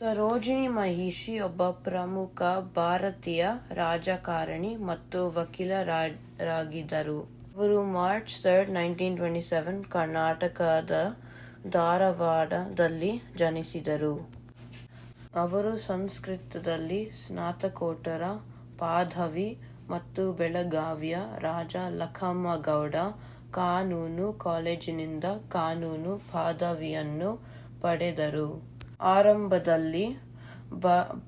ಸರೋಜಿನಿ ಮಹಿಷಿ ಒಬ್ಬ ಪ್ರಮುಖ ಭಾರತೀಯ ರಾಜಕಾರಣಿ ಮತ್ತು ವಕೀಲರಾಗಿದ್ದರು ಅವರು March third, nineteen twenty seven ಕರ್ನಾಟಕದ ಧಾರವಾಡದಲ್ಲಿ ಜನಿಸಿದರು. ಅವರು ಸಂಸ್ಕೃತದಲ್ಲಿ ಸ್ನಾತಕೋತ್ತರ, ಪದವಿ ಮತ್ತು ಬೆಳಗಾವಿಯ ರಾಜ ಲಖಮ್ಮಗೌಡ ಕಾನೂನು ಕಾಲೇಜಿನಿಂದ ಕಾನೂನು ಪದವಿಯನ್ನು ಪಡೆದರು. ಆರಂಭದಲ್ಲಿ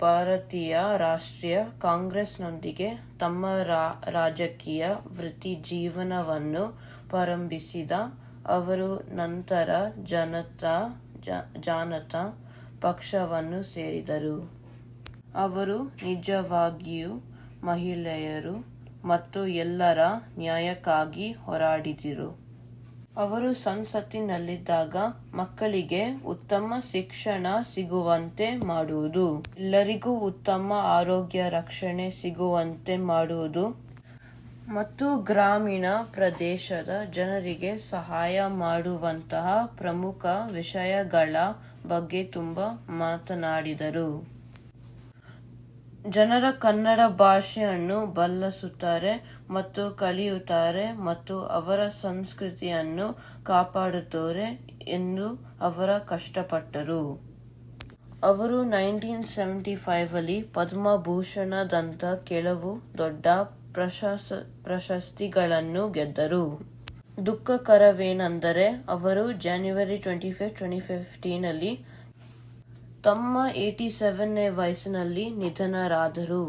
ಭಾರತೀಯ ರಾಷ್ಟ್ರೀಯ ಕಾಂಗ್ರೆಸ್ನೊಂದಿಗೆ ತಮ್ಮ ರಾಜಕೀಯ ವೃತ್ತಿ ಜೀವನವನ್ನು ಪ್ರಾರಂಭಿಸಿದ ಅವರು ನಂತರ ಜನತಾ ಪಕ್ಷವನ್ನು ಸೇರಿದರು. ಅವರು ನಿಜವಾಗಿಯೂ ಮಹಿಳೆಯರು ಮತ್ತು ಎಲ್ಲರ ನ್ಯಾಯಕ್ಕಾಗಿ ಹೋರಾಡಿದರು. ಅವರು ಸಂಸತ್ತಿನಲ್ಲಿದ್ದಾಗ ಮಕ್ಕಳಿಗೆ ಉತ್ತಮ ಶಿಕ್ಷಣ ಸಿಗುವಂತೆ ಮಾಡುವುದು. ಎಲ್ಲರಿಗೂ ಉತ್ತಮ ಆರೋಗ್ಯ ರಕ್ಷಣೆ ಸಿಗುವಂತೆ ಮಾಡುವುದು. ಮತ್ತು ಗ್ರಾಮೀಣ ಪ್ರದೇಶದ ಜನರಿಗೆ ಸಹಾಯ ಮಾಡುವಂತಹ ಪ್ರಮುಖ ವಿಷಯಗಳ ಬಗ್ಗೆ ತುಂಬಾ ಮಾತನಾಡಿದರು. ಜನರು ಕನ್ನಡ ಭಾಷೆಯನ್ನು ಬಳಸುತ್ತಾರೆ ಮತ್ತು ಕಲಿಯುತ್ತಾರೆ ಮತ್ತು ಅವರ ಸಂಸ್ಕೃತಿಯನ್ನು ಕಾಪಾಡುತ್ತಾರೆ ಎಂದು ಅವರು ಕಷ್ಟಪಟ್ಟರು. ಅವರು ನೈನ್ಟೀನ್ ಸೆವೆಂಟಿ ಫೈವ್ ಅಲ್ಲಿ ಪದ್ಮಭೂಷಣದಂಥ ಕೆಲವು ದೊಡ್ಡ ಪ್ರಶಸ್ತಿಗಳನ್ನು ಗೆದ್ದರು. ದುಃಖಕರವೇನೆಂದರೆ ಅವರು January twenty fifth twenty fifteen ರಲ್ಲಿ ತಮ್ಮ ಏಟಿ ಸೆವೆನ್ನೇ ವಯಸ್ಸಿನಲ್ಲಿ ನಿಧನರಾದರು.